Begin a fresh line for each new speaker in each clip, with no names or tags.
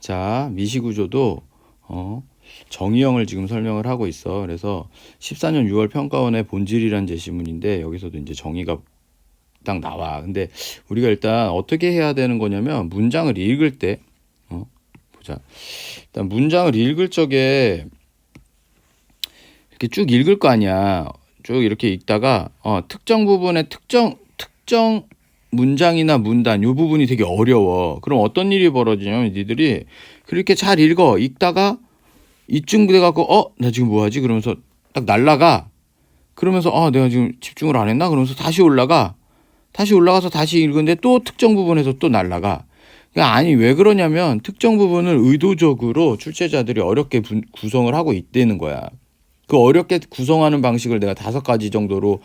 자, 미시구조도 어, 정의형을 지금 설명을 하고 있어. 그래서 14년 6월 평가원의 본질이란 제시문인데 여기서도 이제 정의가 딱 나와. 근데 우리가 일단 어떻게 해야 되는 거냐면 문장을 읽을 때 어, 보자. 일단 문장을 읽을 적에 이렇게 쭉 읽을 거 아니야. 쭉 이렇게 읽다가 어, 특정 부분의 특정 특정 문장이나 문단 요 부분이 되게 어려워. 그럼 어떤 일이 벌어지냐면 니들이 그렇게 잘 읽어. 읽다가 이쯤 돼 갖고 어 나 지금 뭐 하지? 그러면서 딱 날라가. 그러면서 아 내가 지금 집중을 안 했나? 그러면서 다시 올라가. 다시 올라가서 다시 읽는데 또 특정 부분에서 또 날라가. 그러니까 아니 왜 그러냐면 특정 부분을 의도적으로 출제자들이 어렵게 분- 구성을 하고 있다는 거야. 그 어렵게 구성하는 방식을 내가 다섯 가지 정도로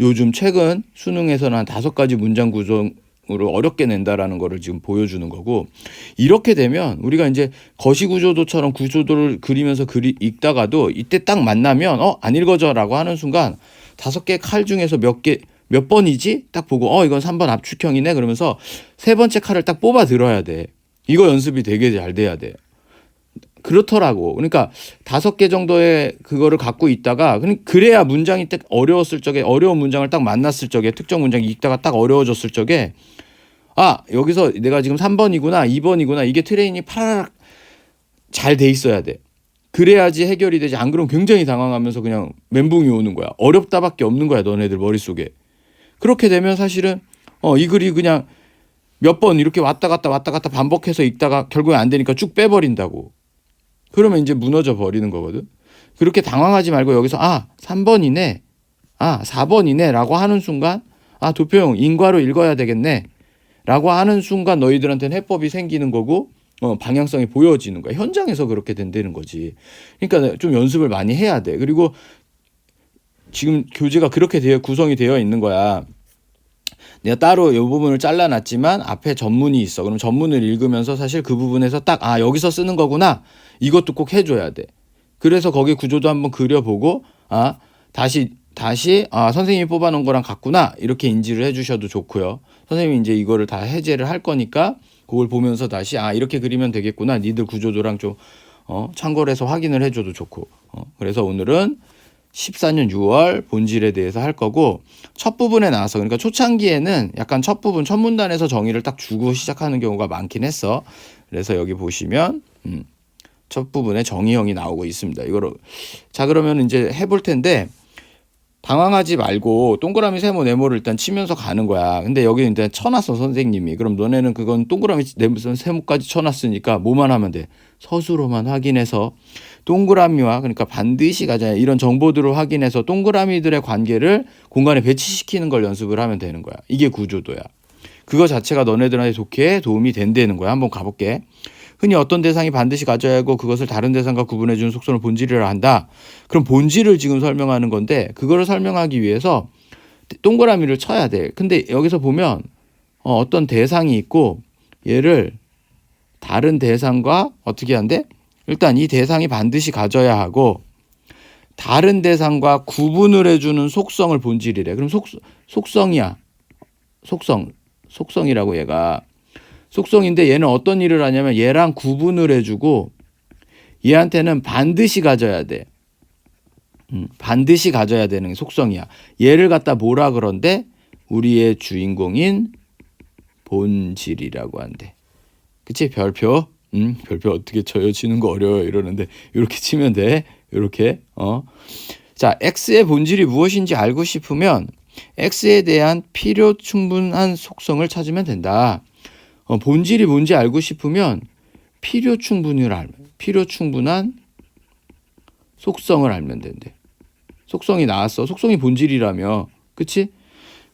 요즘 최근 수능에서는 한 다섯 가지 문장 구성 으로 어렵게 낸다라는 거를 지금 보여주는 거고 이렇게 되면 우리가 이제 거시 구조도처럼 구조도를 그리면서 그리 읽다가도 이때 딱 만나면 어 안 읽어져라고 하는 순간 다섯 개 칼 중에서 몇 개 몇 번이지? 딱 보고 어 이건 3번 압축형이네? 그러면서 세 번째 칼을 딱 뽑아 들어야 돼. 이거 연습이 되게 잘 돼야 돼 그렇더라고. 그러니까 다섯 개 정도의 그거를 갖고 있다가 그래야 문장이 딱 어려웠을 적에 어려운 문장을 딱 만났을 적에 특정 문장이 읽다가 딱 어려워졌을 적에 아 여기서 내가 지금 3번이구나 2번이구나 이게 트레인이 파라락 잘 돼 있어야 돼. 그래야지 해결이 되지. 안 그러면 굉장히 당황하면서 그냥 멘붕이 오는 거야. 어렵다밖에 없는 거야 너네들 머릿속에. 그렇게 되면 사실은 어 이 글이 그냥 몇 번 이렇게 왔다 갔다 왔다 갔다 반복해서 읽다가 결국에 안 되니까 쭉 빼버린다고 그러면 이제 무너져 버리는 거거든 그렇게 당황하지 말고 여기서 아 3번이네 아 4번이네 라고 하는 순간 아 도표용 인과로 읽어야 되겠네 라고 하는 순간 너희들한테는 해법이 생기는 거고 어, 방향성이 보여지는 거야. 현장에서 그렇게 된다는 거지. 그러니까 좀 연습을 많이 해야 돼. 그리고 지금 교재가 그렇게 되어 구성이 되어 있는 거야. 내가 따로 이 부분을 잘라놨지만 앞에 전문이 있어. 그럼 전문을 읽으면서 사실 그 부분에서 딱 아 여기서 쓰는 거구나. 이것도 꼭 해줘야 돼. 그래서 거기 구조도 한번 그려보고 아 다시 다시 아 선생님이 뽑아놓은 거랑 같구나 이렇게 인지를 해주셔도 좋고요. 선생님이 이제 이거를 다 해제를 할 거니까 그걸 보면서 다시 아 이렇게 그리면 되겠구나. 니들 구조도랑 좀 어, 참고를 해서 확인을 해줘도 좋고. 어, 그래서 오늘은 14년 6월 본질에 대해서 할 거고 첫 부분에 나와서 그러니까 초창기에는 약간 첫 부분 첫 문단에서 정의를 딱 주고 시작하는 경우가 많긴 했어. 그래서 여기 보시면 음, 첫 부분에 정의형이 나오고 있습니다. 이거를 자 그러면 이제 해볼 텐데 당황하지 말고 동그라미 세모 네모를 일단 치면서 가는 거야. 근데 여기 일단 쳐놨어 선생님이. 그럼 너네는 그건 동그라미 네모 세모까지 쳐놨으니까 뭐만 하면 돼? 서술로만 확인해서 동그라미와 그러니까 반드시 가자 이런 정보들을 확인해서 동그라미들의 관계를 공간에 배치시키는 걸 연습을 하면 되는 거야. 이게 구조도야. 그거 자체가 너네들한테 좋게 도움이 된다는 거야. 한번 가볼게. 흔히 어떤 대상이 반드시 가져야 하고 그것을 다른 대상과 구분해 주는 속성을 본질이라 한다. 그럼 본질을 지금 설명하는 건데 그거를 설명하기 위해서 동그라미를 쳐야 돼. 근데 여기서 보면 어, 어떤 대상이 있고 얘를 다른 대상과 어떻게 한대? 일단 이 대상이 반드시 가져야 하고 다른 대상과 구분을 해주는 속성을 본질이래. 그럼 속, 속성이야. 속성. 속성이라고 얘가. 속성인데 얘는 어떤 일을 하냐면 얘랑 구분을 해주고 얘한테는 반드시 가져야 돼. 음, 반드시 가져야 되는 속성이야. 얘를 갖다 뭐라 그런데 우리의 주인공인 본질이라고 한대. 그치 별표. 음, 별표 어떻게 쳐요? 치는 거 어려워요. 이러는데 이렇게 치면 돼. 이렇게. 어. 자, x의 본질이 무엇인지 알고 싶으면 x에 대한 필요 충분한 속성을 찾으면 된다. 어, 본질이 뭔지 알고 싶으면 필요 충분을 알면 필요 충분한 속성을 알면 된대. 속성이 나왔어. 속성이 본질이라며. 그치?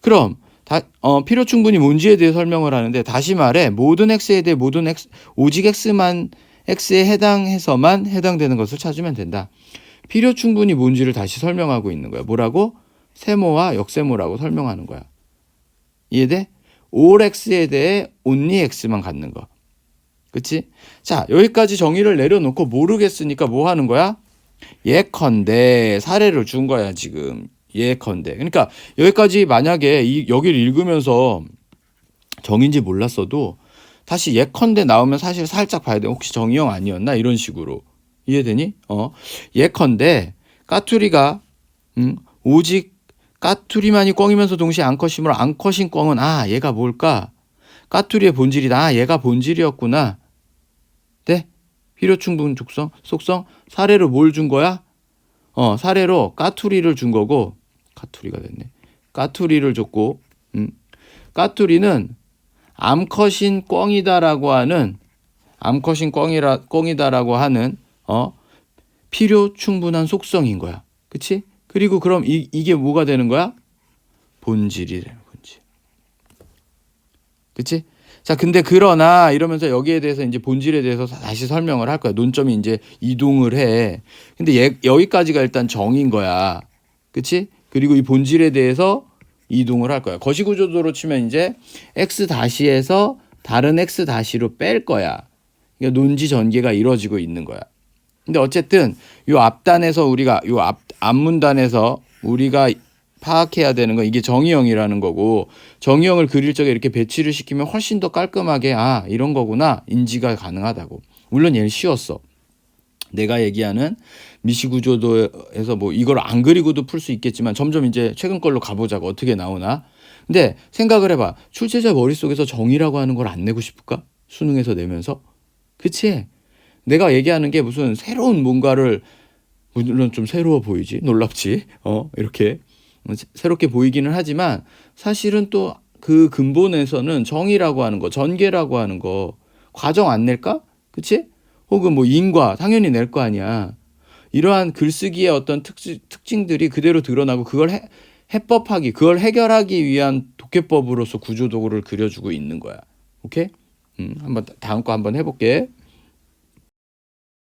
그럼 다, 어, 필요 충분히 뭔지에 대해 설명을 하는데 다시 말해 모든 x에 대해 모든 x 오직 x만 x에 해당해서만 해당되는 것을 찾으면 된다. 필요 충분히 뭔지를 다시 설명하고 있는 거야. 뭐라고? 세모와 역세모라고 설명하는 거야. 이해돼? All x에 대해 only x만 갖는 거. 그치? 자, 여기까지 정의를 내려놓고 모르겠으니까 뭐 하는 거야? 예컨대 사례를 준 거야, 지금. 예컨대. 그러니까 여기까지 만약에 이, 여기를 읽으면서 정인지 몰랐어도 다시 예컨대 나오면 사실 살짝 봐야 돼. 혹시 정의형 아니었나? 이런 식으로. 이해되니? 어. 예컨대 까투리가 음, 오직 까투리만이 꽝이면서 동시에 암컷이므로 암컷인 꽝은 아, 얘가 뭘까? 까투리의 본질이다. 아, 얘가 본질이었구나. 네? 필요 충분 속성, 속성 사례로 뭘 준 거야? 어, 사례로 까투리를 준 거고 까투리가 됐네. 까투리를 줬고 음. 까투리는 암컷인 꽝이다라고 하는 암컷인 꽝이라 꽝이다라고 하는 어 필요 충분한 속성인 거야. 그치? 그리고 그럼 이, 이게 뭐가 되는 거야? 본질이 되는 본질. 그치? 자, 근데 그러나 이러면서 여기에 대해서 이제 본질에 대해서 다시 설명을 할 거야. 논점이 이제 이동을 해. 근데 얘, 여기까지가 일단 정인 거야. 그치? 그리고 이 본질에 대해서 이동을 할 거야. 거시 구조도로 치면 이제 x 다시에서 다른 x 다시로 뺄 거야. 그러니까 논지 전개가 이루어지고 있는 거야. 근데 어쨌든 요 앞단에서 우리가 요 앞 앞문단에서 우리가 파악해야 되는 건 이게 정의형이라는 거고 정의형을 그릴 적에 이렇게 배치를 시키면 훨씬 더 깔끔하게 아 이런 거구나 인지가 가능하다고. 물론 얘는 쉬웠어. 내가 얘기하는 미시구조도에서 뭐 이걸 안 그리고도 풀 수 있겠지만 점점 이제 최근 걸로 가보자고 어떻게 나오나. 근데 생각을 해봐. 출제자 머릿속에서 정의라고 하는 걸 안 내고 싶을까? 수능에서 내면서. 그치? 내가 얘기하는 게 무슨 새로운 뭔가를 물론 좀 새로워 보이지? 놀랍지? 어 이렇게. 새롭게 보이기는 하지만 사실은 또 그 근본에서는 정의라고 하는 거 전개라고 하는 거 과정 안 낼까? 그치? 혹은 뭐 인과 당연히 낼 거 아니야. 이러한 글쓰기의 어떤 특징, 특징들이 그대로 드러나고 그걸 해, 해법하기 그걸 해결하기 위한 독해법으로서 구조도구를 그려주고 있는 거야. 오케이? 음, 한번 다음 거 한번 해볼게.